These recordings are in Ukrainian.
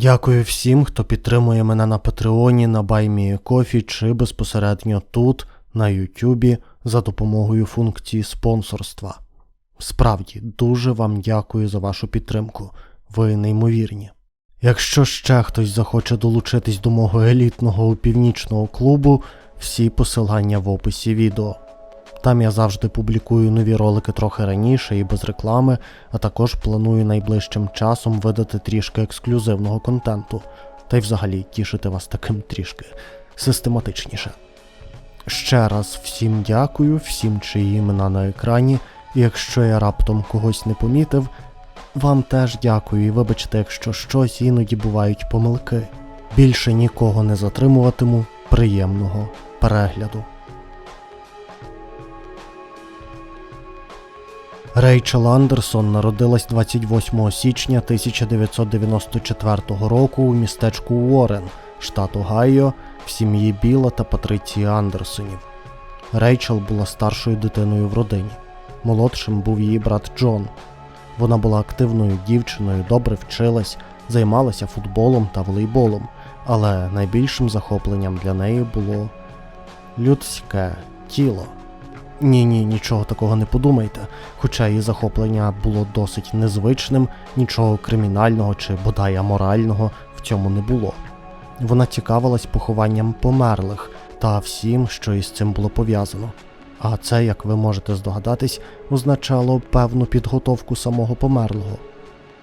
Дякую всім, хто підтримує мене на Патреоні, на BuyMeACoffee чи безпосередньо тут, на Ютубі, за допомогою функції спонсорства. Справді, дуже вам дякую за вашу підтримку. Ви неймовірні. Якщо ще хтось захоче долучитись до мого елітного північного клубу, всі посилання в описі відео. Там я завжди публікую нові ролики трохи раніше і без реклами, а також планую найближчим часом видати трішки ексклюзивного контенту, та й взагалі тішити вас таким трішки систематичніше. Ще раз всім дякую, всім чиї імена на екрані, і якщо я раптом когось не помітив, вам теж дякую і вибачте, якщо щось іноді бувають помилки. Більше нікого не затримуватиму. Приємного перегляду. Рейчел Андерсон народилась 28 січня 1994 року у містечку Уоррен, штат Огайо, в сім'ї Біла та Патриції Андерсонів. Рейчел була старшою дитиною в родині. Молодшим був її брат Джон. Вона була активною дівчиною, добре вчилась, займалася футболом та волейболом, але найбільшим захопленням для неї було людське тіло. Ні, ні, нічого такого не подумайте, хоча її захоплення було досить незвичним, нічого кримінального чи бодай аморального в цьому не було. Вона цікавилась похованням померлих та всім, що із цим було пов'язано. А це, як ви можете здогадатись, означало певну підготовку самого померлого.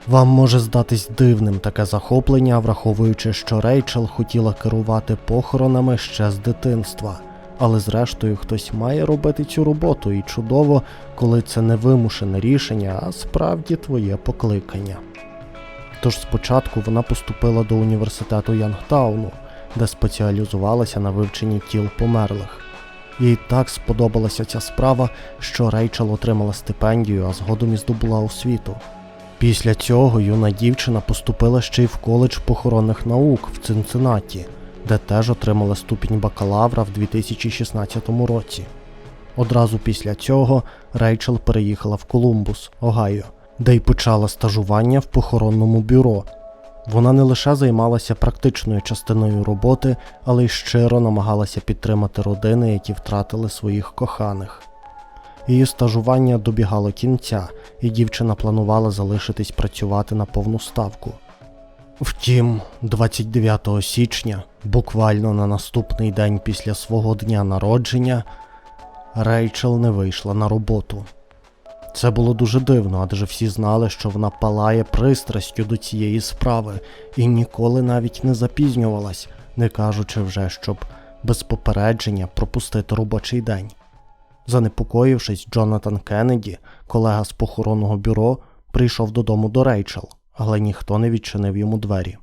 Вам може здатись дивним таке захоплення, враховуючи, що Рейчел хотіла керувати похоронами ще з дитинства. Але зрештою хтось має робити цю роботу, і чудово, коли це не вимушене рішення, а справді твоє покликання. Тож спочатку вона поступила до університету Янгтауну, де спеціалізувалася на вивченні тіл померлих. Їй так сподобалася ця справа, що Рейчел отримала стипендію, а згодом і здобула освіту. Після цього юна дівчина поступила ще й в коледж похоронних наук в Цинциннаті, де теж отримала ступінь бакалавра в 2016 році. Одразу після цього Рейчел переїхала в Колумбус, Огайо, де й почала стажування в похоронному бюро. Вона не лише займалася практичною частиною роботи, але й щиро намагалася підтримати родини, які втратили своїх коханих. Її стажування добігало кінця, і дівчина планувала залишитись працювати на повну ставку. Втім, 29 січня, буквально на наступний день після свого дня народження, Рейчел не вийшла на роботу. Це було дуже дивно, адже всі знали, що вона палає пристрастю до цієї справи і ніколи навіть не запізнювалась, не кажучи вже, щоб без попередження пропустити робочий день. Занепокоївшись, Джонатан Кеннеді, колега з похоронного бюро, прийшов додому до Рейчел, але ніхто не відчинив йому двері.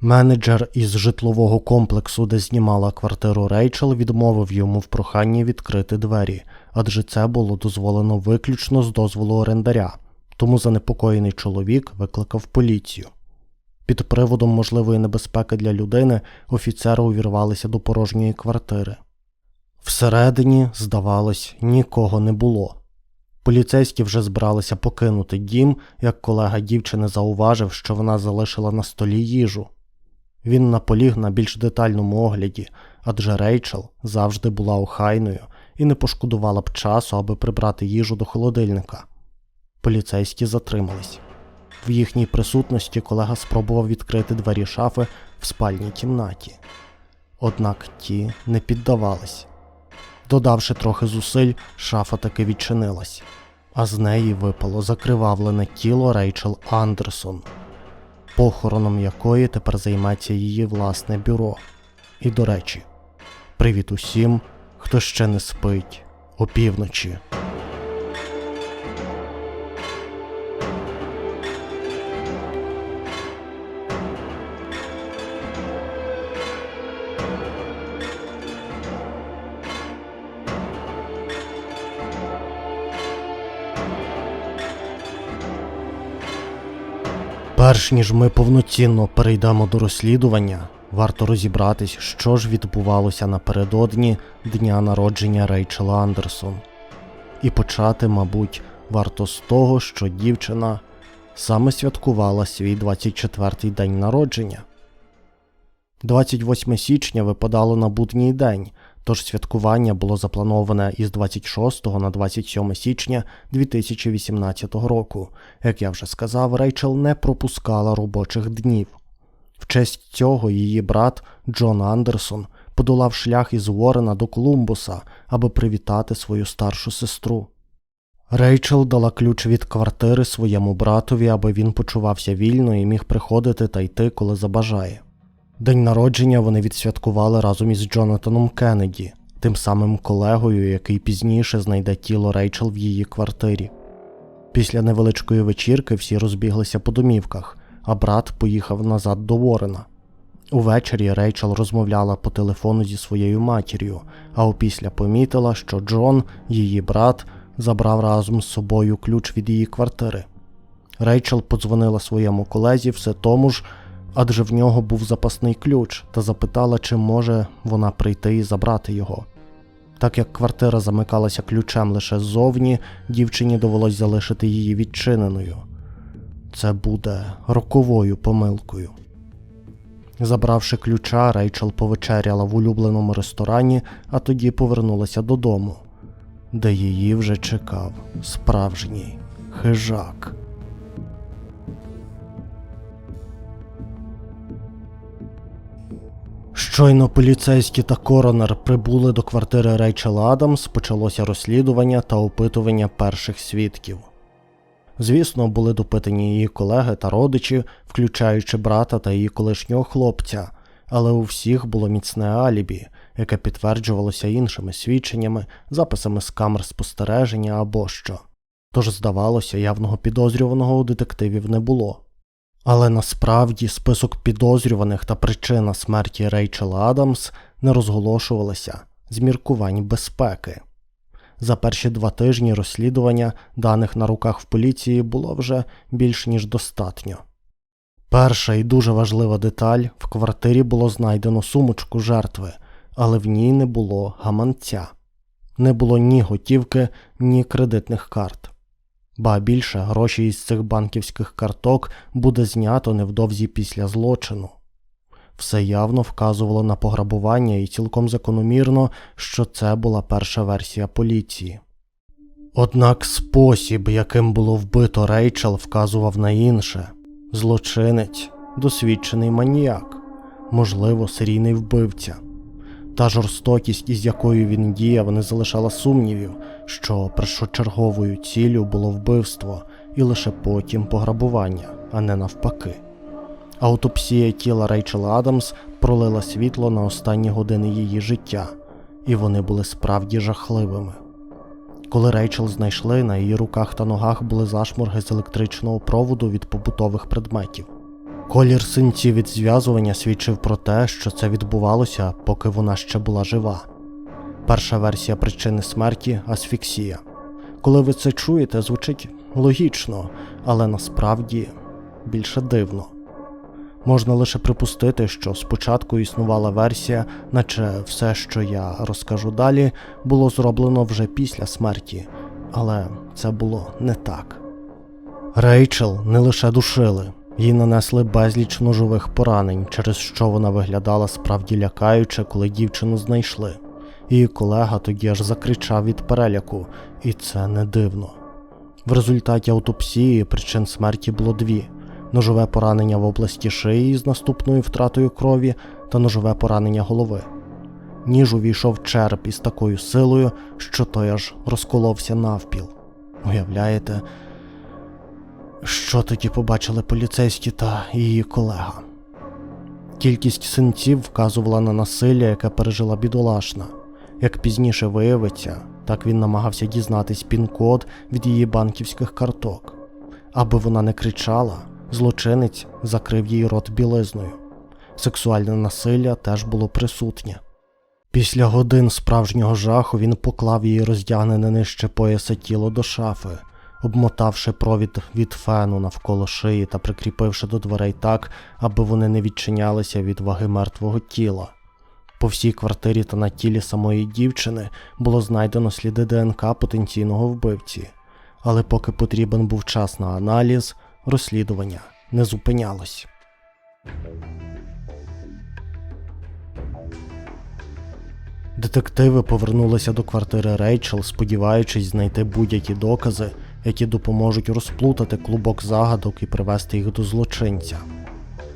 Менеджер із житлового комплексу, де знімала квартиру Рейчел, відмовив йому в проханні відкрити двері, адже це було дозволено виключно з дозволу орендаря, тому занепокоєний чоловік викликав поліцію. Під приводом можливої небезпеки для людини офіцери увірвалися до порожньої квартири. Всередині, здавалось, нікого не було. Поліцейські вже збиралися покинути дім, як колега дівчини зауважив, що вона залишила на столі їжу. Він наполіг на більш детальному огляді, адже Рейчел завжди була охайною і не пошкодувала б часу, аби прибрати їжу до холодильника. Поліцейські затримались. В їхній присутності колега спробував відкрити двері шафи в спальній кімнаті. Однак ті не піддавались. Додавши трохи зусиль, шафа таки відчинилась, а з неї випало закривавлене тіло Рейчел Андерсон, похороном якої тепер займеться її власне бюро. І до речі, привіт усім, хто ще не спить опівночі. Перш ніж ми повноцінно перейдемо до розслідування, варто розібратись, що ж відбувалося напередодні дня народження Рейчела Андерсон. І почати, мабуть, варто з того, що дівчина саме святкувала свій 24-й день народження. 28 січня випадало на будній день, тож святкування було заплановане із 26 на 27 січня 2018 року. Як я вже сказав, Рейчел не пропускала робочих днів. В честь цього її брат Джон Андерсон подолав шлях із Уоррена до Колумбуса, аби привітати свою старшу сестру. Рейчел дала ключ від квартири своєму братові, аби він почувався вільно і міг приходити та йти, коли забажає. День народження вони відсвяткували разом із Джонатаном Кеннеді, тим самим колегою, який пізніше знайде тіло Рейчел в її квартирі. Після невеличкої вечірки всі розбіглися по домівках, а брат поїхав назад до Ворена. Увечері Рейчел розмовляла по телефону зі своєю матір'ю, а опісля помітила, що Джон, її брат, забрав разом з собою ключ від її квартири. Рейчел подзвонила своєму колезі все тому ж, адже в нього був запасний ключ, та запитала, чи може вона прийти і забрати його. Так як квартира замикалася ключем лише ззовні, дівчині довелось залишити її відчиненою. Це буде роковою помилкою. Забравши ключа, Рейчел повечеряла в улюбленому ресторані, а тоді повернулася додому, де її вже чекав справжній хижак. Щойно поліцейські та коронер прибули до квартири Рейчел Адамс, почалося розслідування та опитування перших свідків. Звісно, були допитані її колеги та родичі, включаючи брата та її колишнього хлопця, але у всіх було міцне алібі, яке підтверджувалося іншими свідченнями, записами з камер спостереження або що. Тож, здавалося, явного підозрюваного у детективів не було. Але насправді список підозрюваних та причина смерті Рейчел Адамс не розголошувалися з міркувань безпеки. За перші два тижні розслідування даних на руках в поліції було вже більш ніж достатньо. Перша і дуже важлива деталь в квартирі було знайдено сумочку жертви, але в ній не було гаманця, не було ні готівки, ні кредитних карт. Ба більше гроші із цих банківських карток буде знято невдовзі після злочину. Все явно вказувало на пограбування і цілком закономірно, що це була перша версія поліції. Однак спосіб, яким було вбито Рейчел, вказував на інше злочинець, досвідчений маніяк, можливо, серійний вбивця. Та жорстокість, із якою він діяв, не залишала сумнівів, що першочерговою ціллю було вбивство і лише потім пограбування, а не навпаки. Аутопсія тіла Рейчел Адамс пролила світло на останні години її життя, і вони були справді жахливими. Коли Рейчел знайшли, на її руках та ногах були зашморги з електричного проводу від побутових предметів. Колір синців від зв'язування свідчив про те, що це відбувалося, поки вона ще була жива. Перша версія причини смерті асфіксія. Коли ви це чуєте, звучить логічно, але насправді більше дивно. Можна лише припустити, що спочатку існувала версія, наче все, що я розкажу далі, було зроблено вже після смерті, але це було не так. Рейчел не лише душили, їй нанесли безліч ножових поранень, через що вона виглядала справді лякаюче, коли дівчину знайшли. Її колега тоді аж закричав від переляку, і це не дивно. В результаті аутопсії причин смерті було дві ножове поранення в області шиї з наступною втратою крові та ножове поранення голови. Ніж увійшов череп із такою силою, що той аж розколовся навпіл. Уявляєте, що тоді побачили поліцейські та її колега? Кількість синців вказувала на насилля, яке пережила бідолашна. Як пізніше виявиться, так він намагався дізнатись пін-код від її банківських карток. Аби вона не кричала, злочинець закрив їй рот білизною. Сексуальне насилля теж було присутнє. Після годин справжнього жаху він поклав її роздягнене нижче пояса тіло до шафи, обмотавши провід від фену навколо шиї та прикріпивши до дверей так, аби вони не відчинялися від ваги мертвого тіла. По всій квартирі та на тілі самої дівчини було знайдено сліди ДНК потенційного вбивці, але поки потрібен був час на аналіз, розслідування не зупинялось. Детективи повернулися до квартири Рейчел, сподіваючись знайти будь-які докази, які допоможуть розплутати клубок загадок і привести їх до злочинця.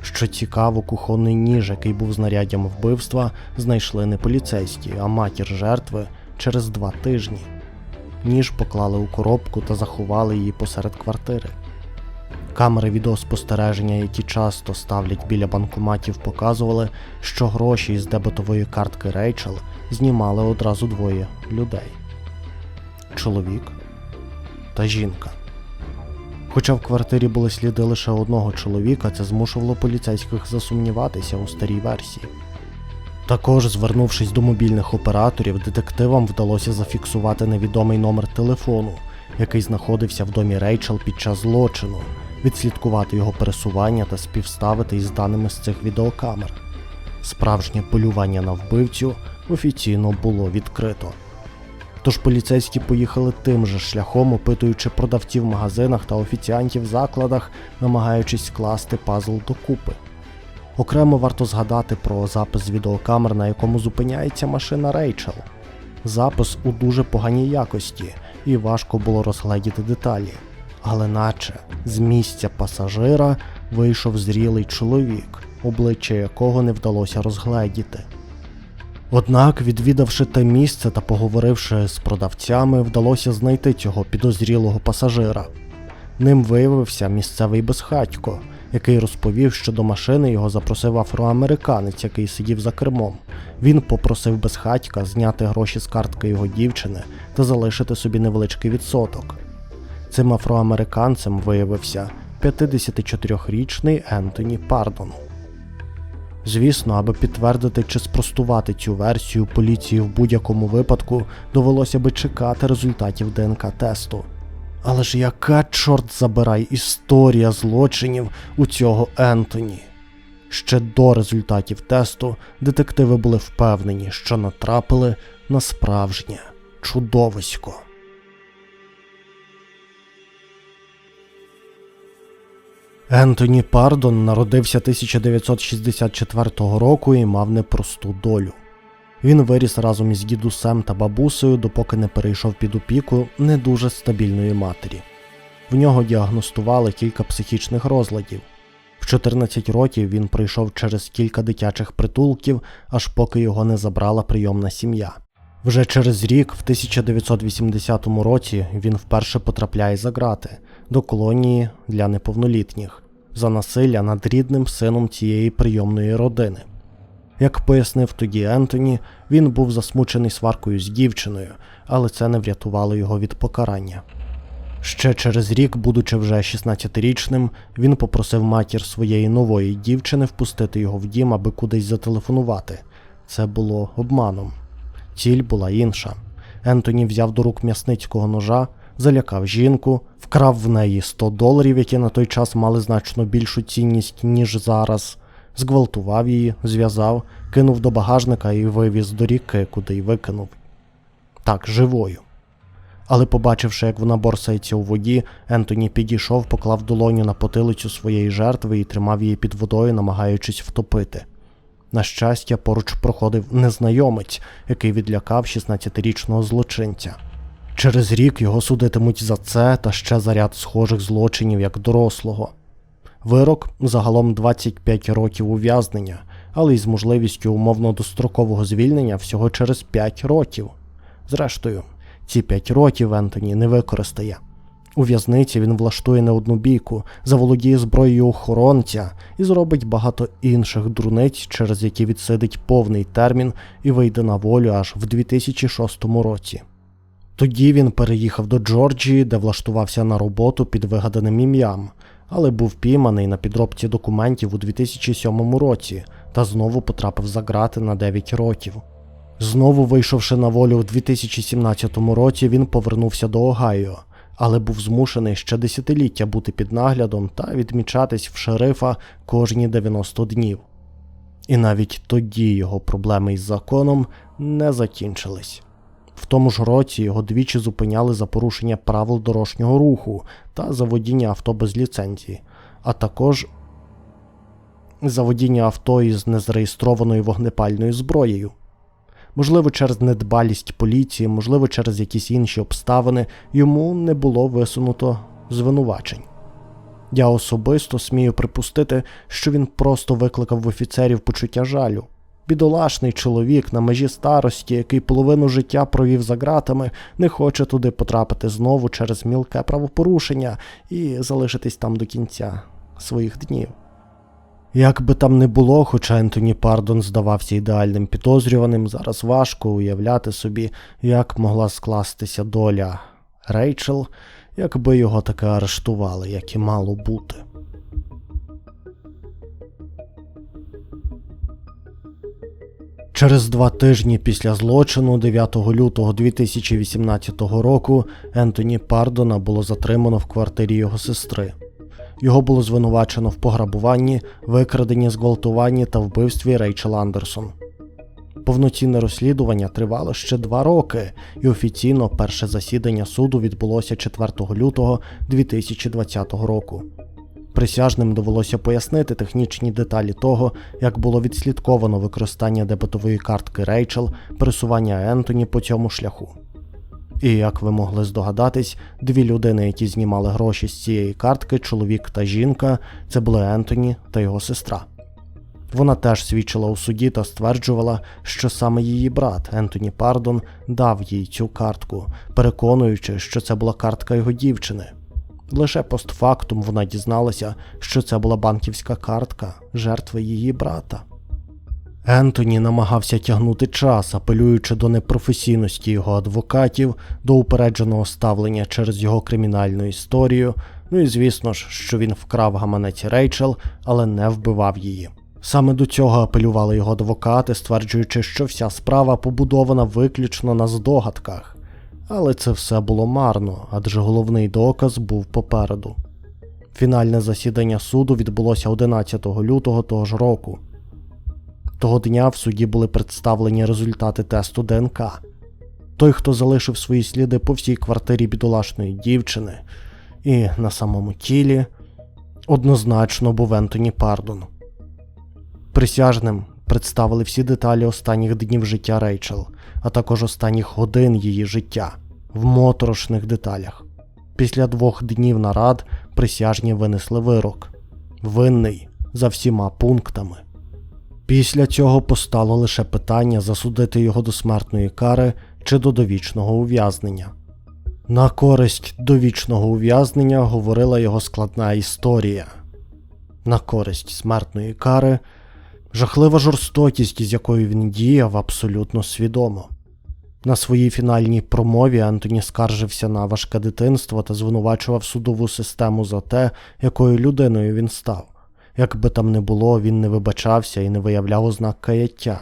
Що цікаво, кухонний ніж, який був знаряддям вбивства, знайшли не поліцейські, а матір жертви через два тижні. Ніж поклали у коробку та заховали її посеред квартири. Камери відеоспостереження, які часто ставлять біля банкоматів, показували, що гроші із дебетової картки Рейчел знімали одразу двоє людей: чоловік та жінка. Хоча в квартирі були сліди лише одного чоловіка, це змушувало поліцейських засумніватися у старій версії. Також, звернувшись до мобільних операторів, детективам вдалося зафіксувати невідомий номер телефону, який знаходився в домі Рейчел під час злочину, відслідкувати його пересування та співставити із даними з цих відеокамер. Справжнє полювання на вбивцю офіційно було відкрито. Тож поліцейські поїхали тим же шляхом, опитуючи продавців в магазинах та офіціантів в закладах, намагаючись скласти пазл докупи. Окремо варто згадати про запис відеокамер, на якому зупиняється машина Рейчел. Запис у дуже поганій якості, і важко було розгледіти деталі. Але наче з місця пасажира вийшов зрілий чоловік, обличчя якого не вдалося розгледіти. Однак, відвідавши те місце та поговоривши з продавцями, вдалося знайти цього підозрілого пасажира. Ним виявився місцевий безхатько, який розповів, що до машини його запросив афроамериканець, який сидів за кермом. Він попросив безхатька зняти гроші з картки його дівчини та залишити собі невеличкий відсоток. Цим афроамериканцем виявився 54-річний Ентоні Пардон. Звісно, аби підтвердити чи спростувати цю версію поліції в будь-якому випадку довелося би чекати результатів ДНК-тесту. Але ж яка, чорт забирай, історія злочинів у цього Ентоні? Ще до результатів тесту детективи були впевнені, що натрапили на справжнє чудовисько. Ентоні Пардон народився 1964 року і мав непросту долю. Він виріс разом із дідусем та бабусею, допоки не перейшов під опіку не дуже стабільної матері. В нього діагностували кілька психічних розладів. В 14 років він пройшов через кілька дитячих притулків, аж поки його не забрала прийомна сім'я. Вже через рік, в 1980 році, він вперше потрапляє за грати до колонії для неповнолітніх за насилля над рідним сином цієї прийомної родини. Як пояснив тоді Ентоні, він був засмучений сваркою з дівчиною, але це не врятувало його від покарання. Ще через рік, будучи вже 16-річним, він попросив матір своєї нової дівчини впустити його в дім, аби кудись зателефонувати. Це було обманом. Ціль була інша. Ентоні взяв до рук м'ясницького ножа, залякав жінку, вкрав в неї 100 доларів, які на той час мали значно більшу цінність, ніж зараз, зґвалтував її, зв'язав, кинув до багажника і вивіз до ріки, куди й викинув. Так, живою. Але побачивши, як вона борсається у воді, Ентоні підійшов, поклав долоню на потилицю своєї жертви і тримав її під водою, намагаючись втопити. На щастя, поруч проходив незнайомець, який відлякав 16-річного злочинця. Через рік його судитимуть за це та ще за ряд схожих злочинів як дорослого. Вирок загалом 25 років ув'язнення, але із можливістю умовно дострокового звільнення всього через 5 років. Зрештою, ці 5 років Ентоні не використає. У в'язниці він влаштує не одну бійку, заволодіє зброєю охоронця і зробить багато інших дурниць, через які відсидить повний термін і вийде на волю аж в 2006 році. Тоді він переїхав до Джорджії, де влаштувався на роботу під вигаданим ім'ям, але був пійманий на підробці документів у 2007 році та знову потрапив за грати на 9 років. Знову вийшовши на волю у 2017 році, він повернувся до Огайо, але був змушений ще десятиліття бути під наглядом та відмічатись в шерифа кожні 90 днів. І навіть тоді його проблеми із законом не закінчились. В тому ж році його двічі зупиняли за порушення правил дорожнього руху та за водіння авто без ліцензії, а також за водіння авто із незареєстрованою вогнепальною зброєю. Можливо, через недбалість поліції, можливо, через якісь інші обставини йому не було висунуто звинувачень. Я особисто смію припустити, що він просто викликав в офіцерів почуття жалю. Бідолашний чоловік на межі старості, який половину життя провів за ґратами, не хоче туди потрапити знову через мілке правопорушення і залишитись там до кінця своїх днів. Як би там не було, хоча Ентоні Пардон здавався ідеальним підозрюваним, зараз важко уявляти собі, як могла скластися доля Рейчел, якби його таки арештували, як і мало бути. Через два тижні після злочину, 9 лютого 2018 року, Ентоні Пардона було затримано в квартирі його сестри. Його було звинувачено в пограбуванні, викраденні, зґвалтуванні та вбивстві Рейчел Андерсон. Повноцінне розслідування тривало ще два роки, і офіційно перше засідання суду відбулося 4 лютого 2020 року. Присяжним довелося пояснити технічні деталі того, як було відслідковано використання дебетової картки Рейчел, пересування Ентоні по цьому шляху. І як ви могли здогадатись, дві людини, які знімали гроші з цієї картки, чоловік та жінка, це були Ентоні та його сестра. Вона теж свідчила у суді та стверджувала, що саме її брат Ентоні Пардон дав їй цю картку, переконуючи, що це була картка його дівчини. Лише постфактум вона дізналася, що це була банківська картка жертви її брата. Ентоні намагався тягнути час, апелюючи до непрофесійності його адвокатів, до упередженого ставлення через його кримінальну історію. Ну і звісно ж, що він вкрав гаманець Рейчел, але не вбивав її. Саме до цього апелювали його адвокати, стверджуючи, що вся справа побудована виключно на здогадках. Але це все було марно, адже головний доказ був попереду. Фінальне засідання суду відбулося 11 лютого того ж року. Того дня в суді були представлені результати тесту ДНК. Той, хто залишив свої сліди по всій квартирі бідолашної дівчини, і на самому тілі, однозначно був Ентоні Пардон. Присяжним представили всі деталі останніх днів життя Рейчел, а також останніх годин її життя в моторошних деталях. Після двох днів нарад присяжні винесли вирок винний за всіма пунктами. Після цього постало лише питання засудити його до смертної кари чи до довічного ув'язнення. На користь довічного ув'язнення говорила його складна історія. На користь смертної кари жахлива жорстокість, з якою він діяв, абсолютно свідомо. На своїй фінальній промові Антоні скаржився на важке дитинство та звинувачував судову систему за те, якою людиною він став. Як би там не було, він не вибачався і не виявляв ознак каяття.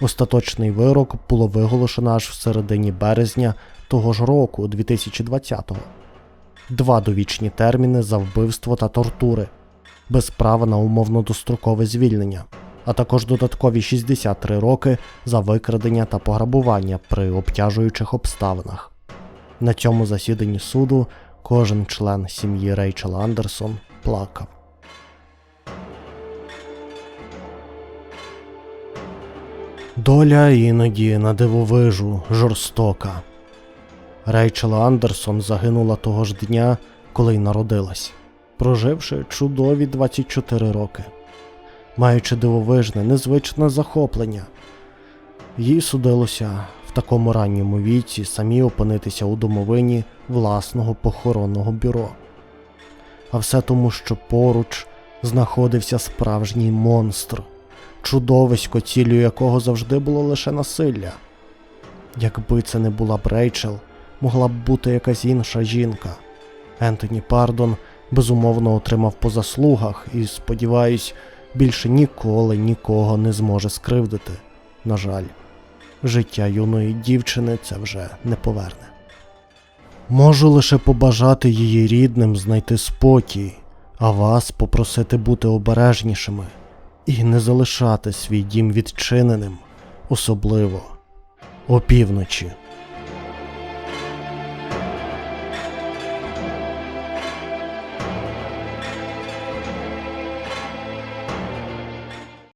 Остаточний вирок було виголошено аж в середині березня того ж року, 2020-го. Два довічні терміни за вбивство та тортури, без права на умовно дострокове звільнення, а також додаткові 63 роки за викрадення та пограбування при обтяжуючих обставинах. На цьому засіданні суду кожен член сім'ї Рейчел Андерсон плакав. Доля іноді на дивовижу жорстока. Рейчел Андерсон загинула того ж дня, коли й народилась, проживши чудові 24 роки, маючи дивовижне, незвичне захоплення. Їй судилося в такому ранньому віці самі опинитися у домовині власного похоронного бюро. А все тому, що поруч знаходився справжній монстр чудовисько, ціллю якого завжди було лише насилля. Якби це не була б Рейчел, могла б бути якась інша жінка. Ентоні Пардон безумовно отримав по заслугах і, сподіваюсь, більше ніколи нікого не зможе скривдити. На жаль, життя юної дівчини це вже не поверне. Можу лише побажати її рідним знайти спокій, а вас попросити бути обережнішими і не залишати свій дім відчиненим, особливо опівночі.